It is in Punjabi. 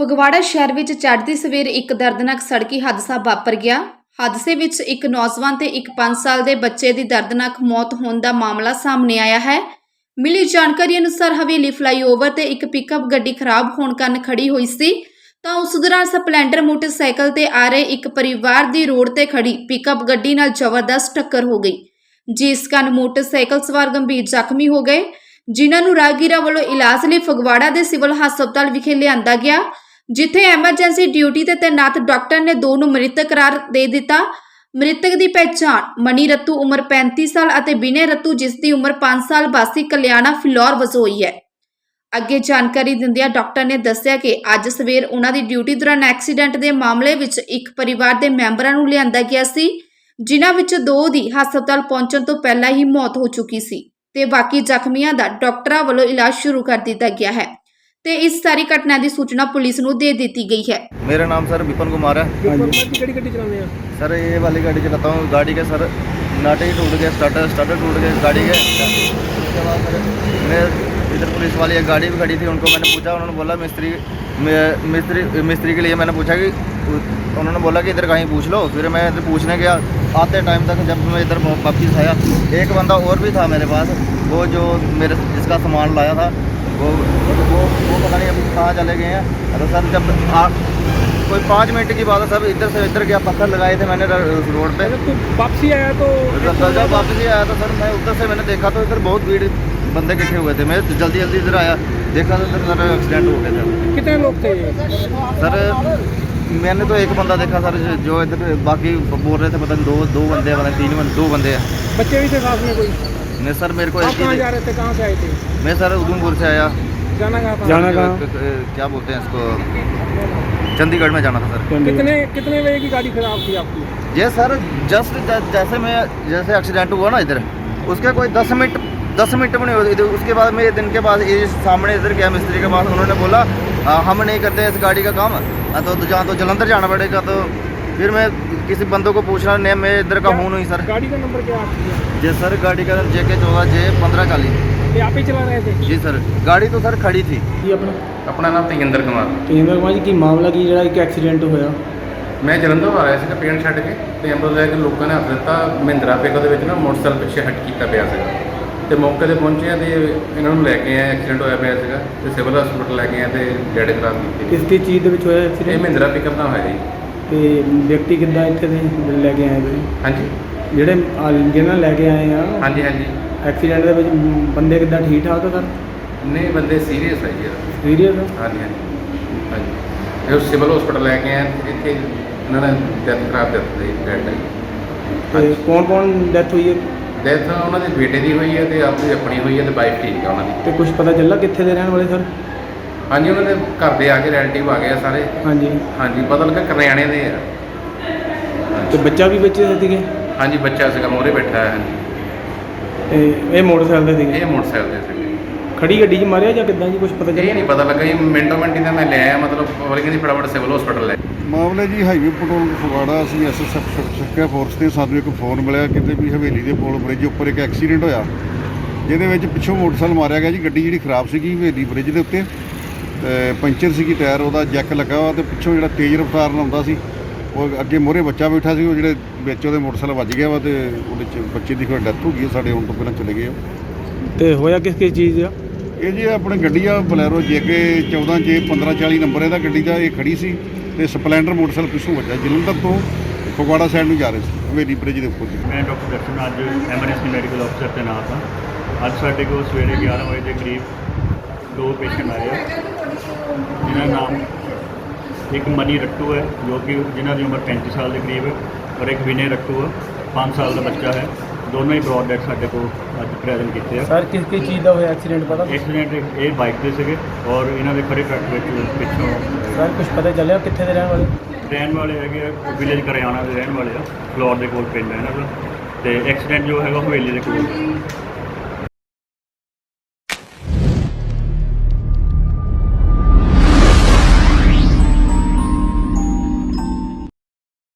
ਫਗਵਾੜਾ ਸ਼ਹਿਰ ਵਿੱਚ ਚੜ੍ਹਦੀ ਸਵੇਰ ਇੱਕ ਦਰਦਨਾਕ ਸੜਕੀ ਹਾਦਸਾ ਵਾਪਰ ਗਿਆ। ਹਾਦਸੇ ਵਿੱਚ ਇੱਕ ਨੌਜਵਾਨ ਤੇ ਇੱਕ 5 ਸਾਲ ਦੇ ਬੱਚੇ ਦੀ ਦਰਦਨਾਕ ਮੌਤ ਹੋਣ ਦਾ ਮਾਮਲਾ ਸਾਹਮਣੇ ਆਇਆ ਹੈ। ਮਿਲੀ ਜਾਣਕਾਰੀ ਅਨੁਸਾਰ ਹਵੇਲੀ ਫਲਾਈਓਵਰ ਤੇ ਇੱਕ ਪਿਕਅਪ ਗੱਡੀ ਖਰਾਬ ਹੋਣ ਕਾਰਨ ਖੜੀ ਹੋਈ ਸੀ। ਤਾਂ ਉਸ ਦੌਰਾਨ ਸਪਲੈਂਡਰ ਮੋਟਰਸਾਈਕਲ ਤੇ ਆ ਰਹੇ ਇੱਕ ਪਰਿਵਾਰ ਦੀ ਰੋਡ ਤੇ ਖੜੀ ਪਿਕਅਪ ਗੱਡੀ ਨਾਲ ਜ਼ਬਰਦਸਤ ਟੱਕਰ ਹੋ ਗਈ, ਜਿਸ ਕਾਰਨ ਮੋਟਰਸਾਈਕਲ ਸਵਾਰ ਗੰਭੀਰ ਜ਼ਖਮੀ ਹੋ ਗਏ, ਜਿਨ੍ਹਾਂ ਨੂੰ ਰਾਹਗੀਰਾਂ ਵੱਲੋਂ ਇਲਾਜ ਲਈ ਫਗਵਾੜਾ ਦੇ ਸਿਵਲ ਹਸਪਤਾਲ ਵਿਖੇ ਲਿਆਂਦਾ ਗਿਆ। ਜਿੱਥੇ ਐਮਰਜੈਂਸੀ ਡਿਊਟੀ ਤੇ ਤੈਨਾਤ ਡਾਕਟਰ ਨੇ ਦੋ ਨੂੰ ਮ੍ਰਿਤਕ ਕਰਾਰ ਦੇ ਦਿੱਤਾ। ਮ੍ਰਿਤਕ ਦੀ ਪਹਿਚਾਣ ਮਨੀ ਰਤੂ ਉਮਰ 35 ਸਾਲ ਅਤੇ ਬਿਨੇ ਰਤੂ ਜਿਸ ਦੀ ਉਮਰ 5 ਸਾਲ ਵਾਸੀ ਕਲਿਆਣਾ ਫਿਲੌਰ ਵਜੋਂ ਹੋਈ ਹੈ। ਅੱਗੇ ਜਾਣਕਾਰੀ ਦਿੰਦਿਆਂ ਡਾਕਟਰ ਨੇ ਦੱਸਿਆ ਕਿ ਅੱਜ ਸਵੇਰ ਉਹਨਾਂ ਦੀ ਡਿਊਟੀ ਦੌਰਾਨ ਐਕਸੀਡੈਂਟ ਦੇ ਮਾਮਲੇ ਵਿੱਚ ਇੱਕ ਪਰਿਵਾਰ ਦੇ ਮੈਂਬਰਾਂ ਨੂੰ ਲਿਆਂਦਾ ਗਿਆ ਸੀ, ਜਿਨ੍ਹਾਂ ਵਿੱਚ ਦੋ ਦੀ ਹਸਪਤਾਲ ਪਹੁੰਚਣ ਤੋਂ ਪਹਿਲਾਂ ਹੀ ਮੌਤ ਹੋ ਚੁੱਕੀ ਸੀ ਤੇ ਬਾਕੀ ਜ਼ਖਮੀਆਂ ਦਾ ਡਾਕਟਰਾਂ ਵੱਲੋਂ ਇਲਾਜ ਸ਼ੁਰੂ ਕਰ ਦਿੱਤਾ ਗਿਆ ਹੈ। ਤੇ ਇਸ ਸਾਰੀ ਘਟਨਾ ਦੀ ਸੂਚਨਾ ਪੁਲਿਸ ਨੂੰ ਦੇ ਦਿੱਤੀ ਗਈ ਹੈ मेरा नाम सर विपिन कुमार है की गड़ी गड्डी चलाने हैं सर ये वाली गाड़ी चलाता हूँ गाड़ी के सर नाटे ही टूट गए स्टार्टर स्टार्टर टूट गए गाड़ी के उसके बाद सर मैं इधर पुलिस वाली एक गाड़ी भी खड़ी थी उनको मैंने पूछा उन्होंने बोला मिस्त्री मैं- मिस्त्री मिस्त्री के लिए मैंने पूछा कि उन्होंने बोला कि इधर कहीं पूछ लो फिर मैं इधर पूछने गया आते टाइम तक जब मैं इधर वापस आया एक बंदा और भी था मेरे पास वो जो मेरे जिसका सामान लाया था वो वो वो पता नहीं अभी कहाँ चले गए हैं। तो सर जब आ, कोई पाँच मिनट की बात है सब इधर से इधर गया पत्थर लगाए थे मैंने उस रोड पे। अगर वापसी आया तो जब जब वापस आया तो सर मैं उधर से मैंने देखा तो इधर बहुत भीड़ बंदे इकट्ठे हुए थे। मैं जल्दी जल्दी इधर आया देखा तो इधर सर एक्सीडेंट हो गया था। कितने लोग थे? सर मैंने तो एक बंदा देखा सर जो- इधर बाकी बोल रहे थे पता नहीं दो दो बंदे पता तीन बंदे दो बंदे हैं। बच्चे भी थे साथ में कोई? नहीं सर मेरे को आप कहाँ जा रहे थे? कहाँ से आए थे? मैं सर उधमपुर से आया। जाना कहाँ था? जाना कहाँ? क्या बोलते हैं इसको? चंडीगढ़ में जाना था सर। कितने कितने बजे की गाड़ी खराब थी आपकी? ये सर जस्ट जैसे मैं जैसे एक्सीडेंट हुआ ना इधर उसके कोई दस मिनट दस मिनट में नहीं हुए इधर उसके बाद मेरे दिन के बाद ये सामने इधर गया मिस्त्री के पास उन्होंने बोला "आ, हम नहीं करते इस गाड़ी का काम तो जहाँ तो जलंधर जाना पड़ेगा तो फिर मैं किसी बंदों को पूछ रहा नहीं मैं इधर का हूँ नहीं सर गाड़ी का नंबर क्या आपकी जी सर गाड़ी का जे के चौदह जे पंद्रह चालीस ये आप ही चला रहे थे जी सर गाड़ी तो सर खड़ी थी ਕੀ ਆਪਣਾ ਆਪਣਾ ਨਾਮ ਤੇਜਿੰਦਰ ਕੁਮਾਰ ਤੇਜਿੰਦਰ ਕੁਮਾਰ ਜੀ ਕੀ ਮਾਮਲਾ ਕੀ ਜਿਹੜਾ ਇੱਕ ਐਕਸੀਡੈਂਟ ਹੋਇਆ ਮੈਂ ਜਲੰਧਰ ਆ ਰਿਹਾ ਸੀਗਾ ਪੇਂਟ ਛੱਡ ਕੇ ਤੇ ਐਂਬੂਲੈਂਸ ਲੈ ਕੇ ਲੋਕਾਂ ਨੇ ਹੱਥ ਦਿੱਤਾ ਮਹਿੰਦਰਾ ਪਿਕਅਪ ਦੇ ਵਿੱਚ ਨਾ ਮੋਟਰਸਾਈਕਲ ਪਿੱਛੇ ਹਟ ਕੀਤਾ ਪਿਆ ਸੀਗਾ ਤੇ ਮੌਕੇ ਤੇ ਪਹੁੰਚੇ ਤੇ ਇਹਨਾਂ ਨੂੰ ਲੈ ਕੇ ਆਏ ਐਕਸੀਡੈਂਟ ਹੋਇਆ ਪਿਆ ਸੀਗਾ ਤੇ ਸਿਵਲ ਹਸਪੀਟਲ ਲੈ ਕੇ ਆਏ ਤੇ ਡੈਡ ਖਰਾਬ ਕੀਤੀ ਕਿਸ ਕਿਸ ਚੀਜ਼ ਦੇ ਵਿੱਚ ਹੋਇਆ ਇਹ ਐਕਸੀਡੈਂਟ ਮਹਿੰਦਰਾ ਪਿਕਅਪ ਨਾਲ ਹੋਇਆ ਜੀ ਤੇ ਵਿਅਕਤੀ ਕਿੱਦਾਂ ਇੱਥੇ ਦੇ ਲੈ ਕੇ ਆਏ ਤੁਸੀਂ? ਹਾਂਜੀ। ਜਿਹੜੇ ਆ- ਜਿਹਨਾਂ ਨਾਲ ਲੈ ਕੇ ਆਏ ਆ ਹਾਂਜੀ ਹਾਂਜੀ। ਐਕਸੀਡੈਂਟ ਦੇ ਵਿੱਚ ਬੰਦੇ ਕਿੱਦਾਂ ਠੀਕ ਠਾਕ ਆ ਸਰ? ਨਹੀਂ ਬੰਦੇ ਸੀਰੀਅਸ ਹੈ ਜੀ। ਇਹਦਾ। ਸੀਰੀਅਸ ਹਾਂਜੀ ਹਾਂਜੀ। ਹਾਂਜੀ। ਇਹ ਸਿਵਲ ਹਸਪੀਟਲ ਲੈ ਕੇ ਆਏ ਤੇ ਇੱਥੇ ਇਹਨਾਂ ਨੇ ਡੈਥ ਖਰਾਬ ਦਿੱਤੀ ਡੈਡ ਤੇ ਕੌਣ ਕੌਣ ਡੈਥ ਹੋਈ ਹੈ ਡੈਥ ਉਹਨਾਂ ਦੇ ਬੇਟੇ ਦੀ ਹੋਈ ਹੈ ਤੇ ਆਪਣੀ ਆਪਣੀ ਹੋਈ ਹੈ ਤੇ ਵਾਈਫ ਠੀਕ ਆ ਉਹਨਾਂ ਦੀ। ਤੇ ਕੁਝ ਪਤਾ ਚੱਲਾ ਕਿੱਥੇ ਦੇ ਰਹਿਣ ਵਾਲੇ ਸਰ? ਹਾਂਜੀ ਉਹਨਾਂ ਦੇ ਘਰ ਦੇ ਆ ਕੇ ਰਿਲੇਟਿਵ ਆ ਗਏ ਆ ਸਾਰੇ। ਹਾਂਜੀ। ਹਾਂਜੀ ਪਤਾ ਲੱਗਾ ਕਰਿਆਣੇ ਦੇ ਆ। ਤੇ ਬੱਚਾ ਵੀ ਵਿੱਚ ਸੀਗੇ? ਹਾਂਜੀ ਬੱਚਾ ਸੀਗਾ ਮੋਰੇ ਬੈਠਾ ਹੈ ਹਾਂਜੀ। ਇਹ ਮੋਟਰਸਾਈਕਲ ਦੇ ਸੀਗੇ? ਇਹ ਮੋਟਰਸਾਈਕਲ ਦੇ ਸੀਗੇ। ਖੜੀ ਗੱਡੀ 'ਚ ਮਾਰਿਆ ਜਾਂ ਕਿੱਦਾਂ ਜੀ ਕੁਝ ਪਤਾ ਇਹ ਚੱਲਿਆ ਨਹੀਂ ਪਤਾ ਲੱਗਾ ਜੀ ਮਿੰਟੋ ਮਿੰਟੀ ਦਾ ਮੈਂ ਲੈ ਆਇਆ ਮਤਲਬ ਵਾਲੀ ਕਹਿੰਦੀ ਫਟਾਫਟ ਸਿਵਲ ਹਸਪੀਟਲ ਲੈ। ਮਾਮਲੇ ਜੀ ਹਾਈਵੇ ਪੈਟਰੋਲ ਫਗਵਾੜਾ ਅਸੀਂ ਐਸਐਸਐਫ ਸਿੱਖਿਆ ਫੋਰਸ ਤੇ ਸਾਨੂੰ ਇੱਕ ਫੋਨ ਮਿਲਿਆ ਕਿਤੇ ਵੀ ਹਵੇਲੀ ਦੇ ਪੁਲ ਬ੍ਰਿਜ ਉੱਪਰ ਇੱਕ ਐਕਸੀਡੈਂਟ ਹੋਇਆ। ਜਿਹਦੇ ਵਿੱਚ ਪਿੱਛੋਂ ਮੋਟਰਸਾਈਕਲ ਮਾਰਿਆ ਗਿਆ ਜੀ ਗੱਡੀ ਜਿਹੜੀ ਖਰਾਬ ਸੀਗੀ ਹਵੇਲੀ ਬ੍ਰਿਜ ਦੇ ਉੱਤੇ। ਪੰਚਰ ਸੀਗੀ ਟਾਇਰ ਉਹਦਾ ਜੈਕ ਲੱਗਾ ਵਾ ਤੇ ਪਿੱਛੋਂ ਜਿਹੜਾ ਤੇਜ਼ ਰਫ਼ਤਾਰ ਨਾਲ ਆਉਂਦਾ ਸੀ ਉਹ ਅੱਗੇ ਮੋਰੇ ਬੱਚਾ ਬੈਠਾ ਸੀ ਉਹ ਜਿਹੜੇ ਵਿੱਚ ਉਹਦੇ ਮੋਟਰਸਾਈਕਲ ਵੱਜ ਗਿਆ ਵਾ ਤੇ ਉਹਦੇ ਚ ਬੱਚੇ ਦੀ ਕੋਈ ਡੈਥ ਹੋ ਗਈ ਸਾਡੇ ਆਉਣ ਤੋਂ ਪਹਿਲਾਂ ਚਲੇ ਗਏ ਉਹ। ਤੇ ਹੋਇਆ ਕਿਸ ਕਿਸ ਚੀਜ਼ ਆ ਇਹ ਜੀ ਆਪਣੇ ਗੱਡੀ ਆ ਬਲੈਰੋ ਜੇਕੇ 14 ਜੇ 1540 ਨੰਬਰ ਇਹਦਾ ਗੱਡੀ ਦਾ ਇਹ ਖੜੀ ਸੀ ਤੇ ਸਪਲੈਂਡਰ ਮੋਟਰਸਾਈਕਲ ਪਿੱਛੋਂ ਵੱਜਾ ਜਲੰਧਰ ਤੋਂ ਫਗਵਾੜਾ ਸਾਈਡ ਨੂੰ ਜਾ ਰਹੇ ਸੀ ਹਵੇਲੀ ਬ੍ਰਿਜ ਦੇ ਉੱਪਰ ਜੀ। ਮੈਂ ਡਾਕਟਰ ਦਰਸ਼ਨ ਅੱਜ ਐਮਰਜੈਂਸੀ ਮੈਡੀਕਲ ਅਫਸਰ ਤੈਨਾਤ ਹਾਂ ਅੱਜ ਸਾਡੇ ਕੋਲ ਸਵੇਰੇ 11 ਵਜੇ ਦੇ ਕਰੀਬ ਦੋ ਪੇਸ਼ੈਂਟ ਆਏ ਆ। ਜਿਨ੍ਹਾਂ ਦਾ ਨਾਮ ਇੱਕ ਮਨੀ ਰੱਟੂ ਹੈ ਜੋ ਕਿ ਜਿਨ੍ਹਾਂ ਦੀ ਉਮਰ 35 ਸਾਲ ਦੇ ਕਰੀਬ ਹੈ ਔਰ ਇੱਕ ਵਿਨੇ ਰੱਟੂ ਹੈ 5 ਸਾਲ ਦਾ ਬੱਚਾ ਹੈ। ਦੋਨੋਂ ਹੀ ਬ੍ਰੌਡ ਡੈਡ ਸਾਡੇ ਕੋਲ ਅੱਜ ਪ੍ਰੈਜ਼ੈਂਟ ਕੀਤੇ ਆ। ਸਰ ਕਿਸ ਕਿਸ ਚੀਜ਼ ਦਾ ਹੋਇਆ ਐਕਸੀਡੈਂਟ ਪਤਾ? ਐਕਸੀਡੈਂਟ ਇਹ ਬਾਈਕ ਤੇ ਸੀਗੇ ਔਰ ਇਹਨਾਂ ਦੇ ਖੜੇ ਟਰੱਕ ਵਿੱਚ ਪਿੱਛੋਂ ਸਰ ਕੁਝ ਪਤਾ ਚੱਲਿਆ ਕਿੱਥੇ ਦੇ ਰਹਿਣ ਵਾਲੇ? ਰਹਿਣ ਵਾਲੇ ਹੈਗੇ ਆ ਵਿਲੇਜ ਕਰਿਆਣਾ ਦੇ ਰਹਿਣ ਵਾਲੇ ਆ ਫਲੋਰ ਦੇ ਕੋਲ ਪਿੰਡ ਹੈ ਇਹਨਾਂ ਦਾ। ਤੇ ਐਕਸੀਡੈਂਟ ਜੋ ਹੈਗਾ ਹਵੇਲੀ ਦੇ ਕੋਲ।